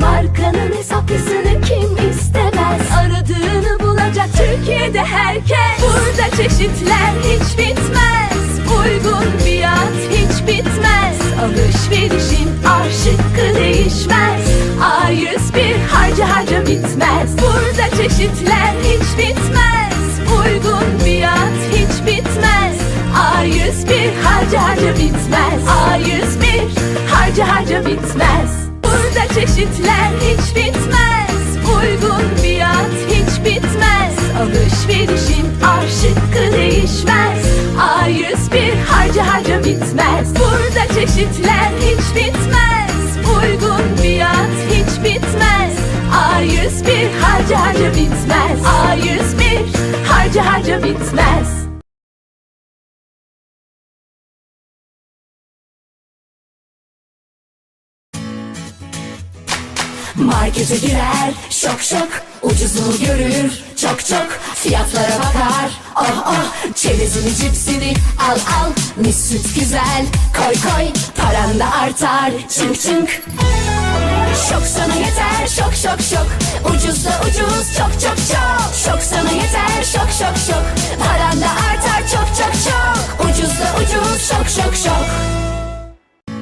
Markanın hesaplısını kim istemez? Aradığını bulacak Türkiye'de herkes. Burada çeşitler hiç bitmez. Uygun fiyat hiç bitmez. Alışverişin aşıkkı değişmez. A101 harca harca bitmez. Burada çeşitler hiç bitmez. Uygun fiyat hiç bitmez. A101 harca harca bitmez. A101 harca harca bitmez. Burada çeşitler hiç bitmez. Uygun fiyat hiç bitmez. Alışverişin aşıkkı değişmez. A101 harca harca bitmez. Burada çeşitler hiç bitmez. Uygun fiyat hiç bitmez. A101 harca harca bitmez. A101 harca harca bitmez Markete girer şok şok Ucuzunu görür çok çok Fiyatlara bakar. Oh oh Çerezini cipsini al al Mis süt güzel koy koy Paran da artar. Çınk çınk. Şok sana yeter şok şok şok. Ucuz da ucuz çok çok çok.